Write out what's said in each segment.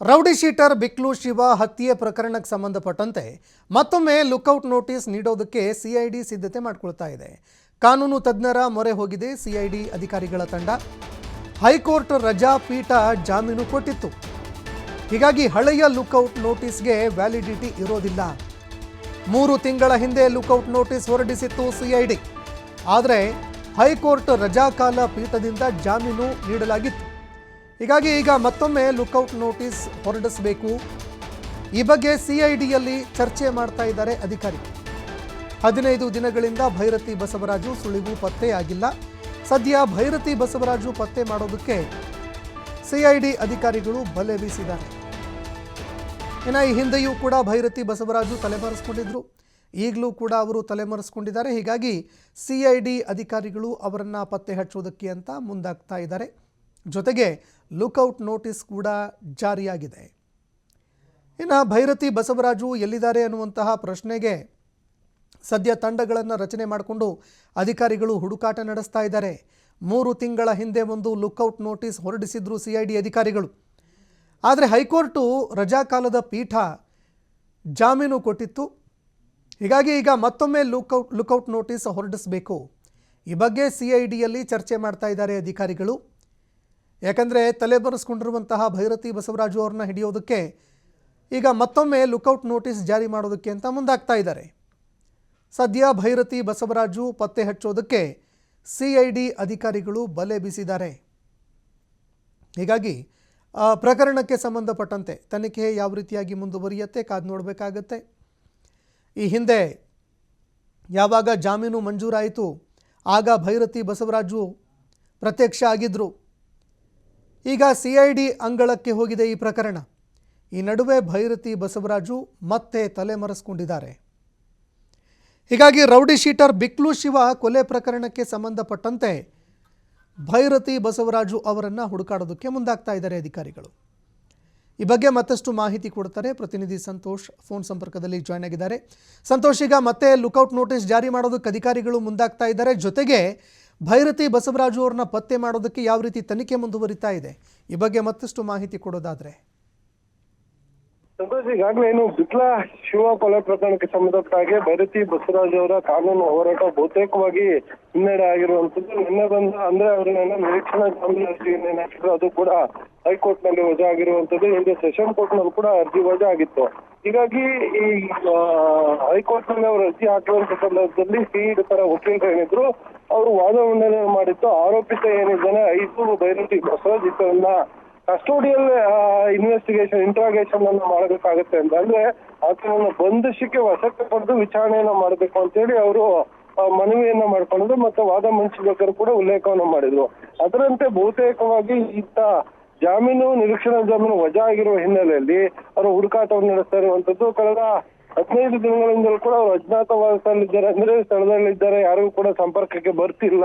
Rowdy sheeter ಬಿಕ್ಲು Shiva ಹತ್ಯೆ ಪ್ರಕರಣಕ್ಕೆ ಸಂಬಂಧಪಟ್ಟಂತೆ ಮತ್ತೊಮ್ಮೆ ಲುಕ್ಔಟ್ ನೋಟಿಸ್ ನೀಡೋದಕ್ಕೆ ಸಿಐಡಿ ಸಿದ್ಧತೆ ಮಾಡಿಕೊಳ್ತಾ ಇದೆ. ಕಾನೂನು ತಜ್ಞರ ಮೊರೆ ಹೋಗಿದೆ ಸಿಐಡಿ ಅಧಿಕಾರಿಗಳ ತಂಡ. ಹೈಕೋರ್ಟ್ ರಜಾ ಪೀಠ ಜಾಮೀನು ಕೊಟ್ಟಿತ್ತು. ಹೀಗಾಗಿ ಹಳೆಯ ಲುಕ್ಔಟ್ ನೋಟಿಸ್ಗೆ ವ್ಯಾಲಿಡಿಟಿ ಇರೋದಿಲ್ಲ. ಮೂರು ತಿಂಗಳ ಹಿಂದೆ ಲುಕ್ಔಟ್ ನೋಟಿಸ್ ಹೊರಡಿಸಿತ್ತು ಸಿಐಡಿ. ಆದರೆ ಹೈಕೋರ್ಟ್ ರಜಾಕಾಲ ಪೀಠದಿಂದ ಜಾಮೀನು ನೀಡಲಾಗಿತ್ತು. ಹೀಗಾಗಿ ಈಗ ಮತ್ತೊಮ್ಮೆ ಲುಕ್ಔಟ್ ನೋಟಿಸ್ ಹೊರಡಿಸಬೇಕು. ಈ ಬಗ್ಗೆ ಸಿಐಡಿಯಲ್ಲಿ ಚರ್ಚೆ ಮಾಡ್ತಾ ಇದ್ದಾರೆ ಅಧಿಕಾರಿ. ಹದಿನೈದು ದಿನಗಳಿಂದ ಭೈರತಿ ಬಸವರಾಜು ಸುಳಿವು ಪತ್ತೆಯಾಗಿಲ್ಲ ಸದ್ಯ ಭೈರತಿ ಬಸವರಾಜು ಪತ್ತೆ ಮಾಡೋದಕ್ಕೆ ಸಿಐಡಿ ಅಧಿಕಾರಿಗಳು ಬಲೆ ಬೀಸಿದ್ದಾರೆ. ಇನ್ನು ಈ ಹಿಂದೆಯೂ ಕೂಡ ಭೈರತಿ ಬಸವರಾಜು ತಲೆಮರೆಸ್ಕೊಂಡಿದ್ರು. ಈಗಲೂ ಕೂಡ ಅವರು ತಲೆಮರೆಸ್ಕೊಂಡಿದ್ದಾರೆ. ಹೀಗಾಗಿ ಸಿಐಡಿ ಅಧಿಕಾರಿಗಳು ಅವರನ್ನು ಪತ್ತೆ ಹಚ್ಚೋದಕ್ಕೆ ಅಂತ ಮುಂದಾಗ್ತಾ ಇದ್ದಾರೆ. ಜೊತೆಗೆ ಲುಕ್ಔಟ್ ನೋಟಿಸ್ ಕೂಡ ಜಾರಿಯಾಗಿದೆ. ಇನ್ನು ಭೈರತಿ ಬಸವರಾಜು ಎಲ್ಲಿದ್ದಾರೆ ಅನ್ನುವಂತಹ ಪ್ರಶ್ನೆಗೆ ಸದ್ಯ ತಂಡಗಳನ್ನು ರಚನೆ ಮಾಡಿಕೊಂಡು ಅಧಿಕಾರಿಗಳು ಹುಡುಕಾಟ ನಡೆಸ್ತಾ ಇದ್ದಾರೆ. ಮೂರು ತಿಂಗಳ ಹಿಂದೆ ಒಂದು ಲುಕ್ಔಟ್ ನೋಟಿಸ್ ಹೊರಡಿಸಿದ್ರು ಸಿ ಐ ಡಿ ಅಧಿಕಾರಿಗಳು. ಆದರೆ ಹೈಕೋರ್ಟು ರಜಾಕಾಲದ ಪೀಠ ಜಾಮೀನು ಕೊಟ್ಟಿತ್ತು. ಹೀಗಾಗಿ ಈಗ ಮತ್ತೊಮ್ಮೆ ಲುಕ್ಔಟ್ ಲುಕೌಟ್ ನೋಟಿಸ್ ಹೊರಡಿಸಬೇಕು. ಈ ಬಗ್ಗೆ ಸಿ ಐ ಡಿಯಲ್ಲಿ ಚರ್ಚೆ ಮಾಡ್ತಾ ಇದ್ದಾರೆ ಅಧಿಕಾರಿಗಳು. ಯಾಕಂದರೆ ತಲೆಬರೆಸ್ಕೊಂಡಿರುವಂತಹ ಭೈರತಿ ಬಸವರಾಜು ಅವ್ರನ್ನ ಹಿಡಿಯೋದಕ್ಕೆ ಈಗ ಮತ್ತೊಮ್ಮೆ ಲುಕೌಟ್ ನೋಟಿಸ್ ಜಾರಿ ಮಾಡೋದಕ್ಕೆ ಅಂತ ಮುಂದಾಗ್ತಾ ಇದ್ದಾರೆ. ಸದ್ಯ ಭೈರತಿ ಬಸವರಾಜು ಪತ್ತೆ ಹಚ್ಚೋದಕ್ಕೆ ಸಿ ಐ ಡಿ ಅಧಿಕಾರಿಗಳು ಬಲೆ ಬೀಸಿದ್ದಾರೆ. ಹೀಗಾಗಿ ಪ್ರಕರಣಕ್ಕೆ ಸಂಬಂಧಪಟ್ಟಂತೆ ತನಿಖೆ ಯಾವ ರೀತಿಯಾಗಿ ಮುಂದುವರಿಯುತ್ತೆ ಕಾದು ನೋಡಬೇಕಾಗತ್ತೆ. ಈ ಹಿಂದೆ ಯಾವಾಗ ಜಾಮೀನು ಮಂಜೂರಾಯಿತು, ಆಗ ಭೈರತಿ ಬಸವರಾಜು ಪ್ರತ್ಯಕ್ಷ ಆಗಿದ್ದರು ಈಗ ಸಿಐಡಿ ಅಂಗಳಕ್ಕೆ ಹೋಗಿದೆ ಈ ಪ್ರಕರಣ. ಈ ನಡುವೆ ಭೈರತಿ ಬಸವರಾಜು ಮತ್ತೆ ತಲೆಮರೆಸ್ಕೊಂಡಿದ್ದಾರೆ. ಹೀಗಾಗಿ ರೌಡಿ ಶೀಟರ್ ಬಿಕ್ಲು ಶಿವ ಕೊಲೆ ಪ್ರಕರಣಕ್ಕೆ ಸಂಬಂಧಪಟ್ಟಂತೆ ಭೈರತಿ ಬಸವರಾಜು ಅವರನ್ನು ಹುಡುಕಾಡೋದಕ್ಕೆ ಮುಂದಾಗ್ತಾ ಇದ್ದಾರೆ ಅಧಿಕಾರಿಗಳು. ಈ ಬಗ್ಗೆ ಮತ್ತಷ್ಟು ಮಾಹಿತಿ ಕೊಡ್ತಾರೆ ಪ್ರತಿನಿಧಿ ಸಂತೋಷ್. ಫೋನ್ ಸಂಪರ್ಕದಲ್ಲಿ ಜಾಯ್ನ್ ಆಗಿದ್ದಾರೆ. ಸಂತೋಷ್, ಈಗ ಮತ್ತೆ ಲುಕೌಟ್ ನೋಟಿಸ್ ಜಾರಿ ಮಾಡೋದಕ್ಕೆ ಅಧಿಕಾರಿಗಳು ಮುಂದಾಗ್ತಾ ಇದ್ದಾರೆ. ಜೊತೆಗೆ ಭೈರತಿ ಬಸವರಾಜು ಅವ್ರನ್ನ ಪತ್ತೆ ಮಾಡೋದಕ್ಕೆ ಯಾವ ರೀತಿ ತನಿಖೆ ಮುಂದುವರಿತಾ ಇದೆ? ಈ ಬಗ್ಗೆ ಮತ್ತಷ್ಟು ಮಾಹಿತಿ ಕೊಡೋದಾದ್ರೆ. ಸಂತೋಷ್, ಈಗಾಗಲೇ ಏನು ಬಿಟ್ಲ ಶಿವ ಕೊಲೆ ಪ್ರಕರಣಕ್ಕೆ ಸಂಬಂಧಪಟ್ಟ ಹಾಗೆ ಭೈರತಿ ಬಸವರಾಜ್ ಅವರ ಕಾನೂನು ಹೋರಾಟ ಬಹುತೇಕವಾಗಿ ಹಿನ್ನಡೆ ಆಗಿರುವಂತದ್ದು ನಿನ್ನೆ ಬಂದ ಅಂದ್ರೆ ಅವರನ್ನ ನಿರೀಕ್ಷಣಾ ಜಾಮೀನು ಹಾಕಿದ್ರು ಅದು ಕೂಡ ಹೈಕೋರ್ಟ್ನಲ್ಲಿ ವಜಾ ಆಗಿರುವಂತದ್ದು ಹಿಂದೆ ಸೆಷನ್ ಕೋರ್ಟ್ನಲ್ಲಿ ಕೂಡ ಅರ್ಜಿ ವಜಾ ಆಗಿತ್ತು. ಹೀಗಾಗಿ ಈ ಹೈಕೋರ್ಟ್ನಲ್ಲಿ ಅವರು ಅರ್ಜಿ ಹಾಕಿರುವಂತ ಸಂದರ್ಭದಲ್ಲಿ ಸಿಇಡಿ ತರ ವಕೀಲರು ಏನಿದ್ರು, ಅವರು ವಾದ ಮಂಡನೆ ಮಾಡಿತ್ತು ಆರೋಪಿತ ಏನಿದ್ದಾನೆ, ಐದು Byrathi Basavaraj custodial investigation interrogation ಅನ್ನ ಮಾಡಬೇಕಾಗುತ್ತೆ ಅಂತ. ಅಂದ್ರೆ ಆತನನ್ನು ಬಂಧಿಸಿಕೆ ವಶಕ್ಕೆ ಪಡೆದು ವಿಚಾರಣೆಯನ್ನ ಮಾಡಬೇಕು ಅಂತ ಹೇಳಿ ಅವರು ಮನವಿಯನ್ನ ಮಾಡ್ಕೊಂಡ್ರು ಮತ್ತೆ ವಾದ ಮಂಡಿಸಬೇಕಾದ್ರೂ ಕೂಡ ಉಲ್ಲೇಖವನ್ನು ಮಾಡಿದ್ರು. ಅದರಂತೆ ಬಹುತೇಕವಾಗಿ ಇಂತ ಜಾಮೀನು, ನಿರೀಕ್ಷಣಾ ಜಾಮೀನು ವಜಾ ಆಗಿರುವ ಹಿನ್ನೆಲೆಯಲ್ಲಿ ಅವರು ಹುಡುಕಾಟವನ್ನು ನಡೆಸ್ತಾ ಇರುವಂತದ್ದು. ಕಳೆದ ಹದಿನೈದು ದಿನಗಳಿಂದಲೂ ಕೂಡ ಅವರು ಅಜ್ಞಾತವಾಸದಲ್ಲಿದ್ದಾರೆ ಅಂದ್ರೆ ಸ್ಥಳದಲ್ಲಿದ್ದಾರೆ, ಯಾರಿಗೂ ಕೂಡ ಸಂಪರ್ಕಕ್ಕೆ ಬರ್ತಿಲ್ಲ,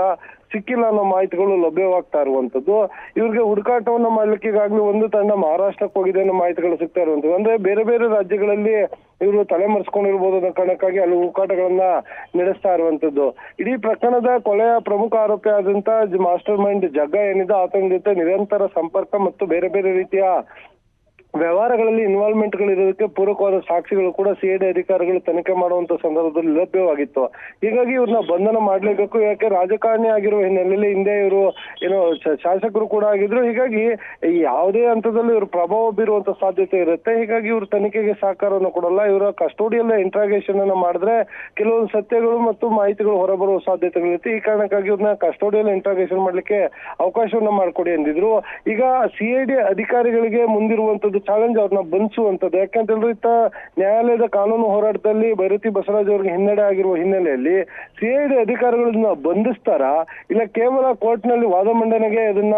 ಸಿಕ್ಕಿಲ್ಲ ಅನ್ನೋ ಮಾಹಿತಿಗಳು ಲಭ್ಯವಾಗ್ತಾ ಇರುವಂತದ್ದು ಇವ್ರಿಗೆ ಹುಡುಕಾಟವನ್ನು ಮಾಡ್ಲಿಕ್ಕೆ ಈಗಾಗಲೇ ಒಂದು ತಂಡ ಮಹಾರಾಷ್ಟ್ರಕ್ಕೆ ಹೋಗಿದೆ ಅನ್ನೋ ಮಾಹಿತಿಗಳು ಸಿಗ್ತಾ ಇರುವಂತದ್ದು ಅಂದ್ರೆ ಬೇರೆ ಬೇರೆ ರಾಜ್ಯಗಳಲ್ಲಿ ಇವರು ತಲೆಮರೆಸ್ಕೊಂಡಿರ್ಬೋದು ಅನ್ನೋ ಕಾರಣಕ್ಕಾಗಿ ಅಲ್ಲಿ ಹುಡುಕಾಟಗಳನ್ನ ನಡೆಸ್ತಾ ಇರುವಂತದ್ದು ಇಡೀ ಪ್ರಕರಣದ ಕೊಲೆಯ ಪ್ರಮುಖ ಆರೋಪಿ ಆದಂತ ಮಾಸ್ಟರ್ ಮೈಂಡ್ ಜಗ್ಗ ಏನಿದೆ, ಆತನ ಜೊತೆ ನಿರಂತರ ಸಂಪರ್ಕ ಮತ್ತು ಬೇರೆ ಬೇರೆ ರೀತಿಯ ವ್ಯವಹಾರಗಳಲ್ಲಿ ಇನ್ವಾಲ್ವ್ಮೆಂಟ್ ಗಳಿರೋದಕ್ಕೆ ಪೂರಕವಾದ ಸಾಕ್ಷಿಗಳು ಕೂಡ ಸಿಐಡಿ ಅಧಿಕಾರಿಗಳು ತನಿಖೆ ಮಾಡುವಂತ ಸಂದರ್ಭದಲ್ಲಿ ಲಭ್ಯವಾಗಿತ್ತು. ಹೀಗಾಗಿ ಇವ್ರನ್ನ ಬಂಧನ ಮಾಡ್ಲೇಬೇಕು. ಯಾಕೆ? ರಾಜಕಾರಣಿ ಆಗಿರುವ ಹಿನ್ನೆಲೆಯಲ್ಲಿ ಹಿಂದೆ ಇವರು ಏನು ಶಾಸಕರು ಕೂಡ ಆಗಿದ್ರು. ಹೀಗಾಗಿ ಯಾವುದೇ ಹಂತದಲ್ಲಿ ಇವರು ಪ್ರಭಾವ ಬೀರುವಂತ ಸಾಧ್ಯತೆ ಇರುತ್ತೆ. ಹೀಗಾಗಿ ಇವರು ತನಿಖೆಗೆ ಸಹಕಾರವನ್ನು ಕೊಡಲ್ಲ. ಇವರ ಕಸ್ಟೋಡಿಯಲ್ಲ ಇಂಟ್ರಾಗೇಷನ್ ಅನ್ನ ಮಾಡಿದ್ರೆ ಕೆಲವೊಂದು ಸತ್ಯಗಳು ಮತ್ತು ಮಾಹಿತಿಗಳು ಹೊರಬರುವ ಸಾಧ್ಯತೆಗಳಿರುತ್ತೆ. ಈ ಕಾರಣಕ್ಕಾಗಿ ಇವ್ರನ್ನ ಕಸ್ಟೋಡಿಯಲ್ ಇಂಟ್ರಾಗೇಷನ್ ಮಾಡ್ಲಿಕ್ಕೆ ಅವಕಾಶವನ್ನ ಮಾಡಿಕೊಡಿ ಅಂದಿದ್ರು. ಈಗ ಸಿಐಡಿ ಅಧಿಕಾರಿಗಳಿಗೆ ಮುಂದಿರುವಂತದ್ದು ಚಾಲೆಂಜ್ ಅವ್ರನ್ನ ಬಂಧಿಸುವಂತದ್ದು ಯಾಕಂತ ಹೇಳಿದ್ರೆ ಇತ್ತ ನ್ಯಾಯಾಲಯದ ಕಾನೂನು ಹೋರಾಟದಲ್ಲಿ ಭೈರತಿ ಬಸವರಾಜ್ ಅವರಿಗೆ ಹಿನ್ನಡೆ ಆಗಿರುವ ಹಿನ್ನೆಲೆಯಲ್ಲಿ ಸಿಐಡಿ ಅಧಿಕಾರಿಗಳನ್ನ ಬಂಧಿಸ್ತಾರ, ಇಲ್ಲ ಕೇವಲ ಕೋರ್ಟ್ನಲ್ಲಿ ವಾದ ಮಂಡನೆಗೆ ಅದನ್ನ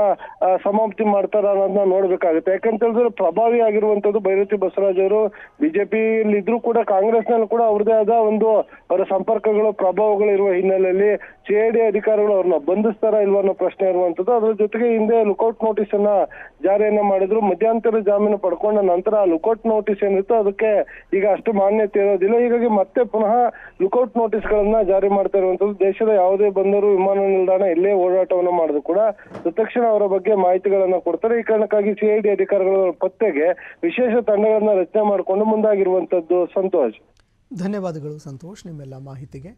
ಸಮಾಪ್ತಿ ಮಾಡ್ತಾರ ಅನ್ನೋದನ್ನ ನೋಡ್ಬೇಕಾಗುತ್ತೆ. ಯಾಕಂತ ಹೇಳಿದ್ರೆ ಪ್ರಭಾವಿ ಆಗಿರುವಂತದ್ದು ಭೈರತಿ ಬಸವರಾಜ್ ಅವರು. ಬಿಜೆಪಿಯಲ್ಲಿ ಇದ್ರು ಕೂಡ ಕಾಂಗ್ರೆಸ್ನಲ್ಲಿ ಕೂಡ ಅವ್ರದೇ ಆದ ಒಂದು ಅವರ ಸಂಪರ್ಕಗಳು, ಪ್ರಭಾವಗಳು ಇರುವ ಹಿನ್ನೆಲೆಯಲ್ಲಿ ಸಿಐಡಿ ಅಧಿಕಾರಿಗಳು ಅವ್ರನ್ನ ಬಂಧಿಸ್ತಾರಾ ಇಲ್ವ ಅನ್ನೋ ಪ್ರಶ್ನೆ ಇರುವಂತದ್ದು ಅದ್ರ ಜೊತೆಗೆ ಹಿಂದೆ ಲುಕೌಟ್ ನೋಟಿಸ್ ಅನ್ನ ಜಾರಿಯನ್ನ ಮಾಡಿದ್ರು. ಮಧ್ಯಂತರ ಜಾಮೀನು ಪಡ್ಬೋದು ಪಡ್ಕೊಂಡ ನಂತರ ಲುಕೌಟ್ ನೋಟಿಸ್ ಏನಿತ್ತು ಅದಕ್ಕೆ ಈಗ ಅಷ್ಟು ಮಾನ್ಯತೆ ಇರೋದಿಲ್ಲ. ಹೀಗಾಗಿ ಮತ್ತೆ ಪುನಃ ಲುಕೌಟ್ ನೋಟಿಸ್ ಗಳನ್ನ ಜಾರಿ ಮಾಡ್ತಾ ಇರುವಂತದ್ದು ದೇಶದ ಯಾವುದೇ ಬಂದರು ವಿಮಾನ ನಿಲ್ದಾಣ ಇಲ್ಲೇ ಓಡಾಟವನ್ನ ಮಾಡಿದ್ರು ಕೂಡ ತಕ್ಷಣ ಅವರ ಬಗ್ಗೆ ಮಾಹಿತಿಗಳನ್ನ ಕೊಡ್ತಾರೆ. ಈ ಕಾರಣಕ್ಕಾಗಿ ಸಿಐಡಿ ಅಧಿಕಾರಿಗಳ ಪತ್ತೆಗೆ ವಿಶೇಷ ತಂಡಗಳನ್ನ ರಚನೆ ಮಾಡಿಕೊಂಡು ಮುಂದಾಗಿರುವಂತದ್ದು ಸಂತೋಷ್. ಧನ್ಯವಾದಗಳು ಸಂತೋಷ್, ನಿಮ್ಮೆಲ್ಲ ಮಾಹಿತಿಗೆ.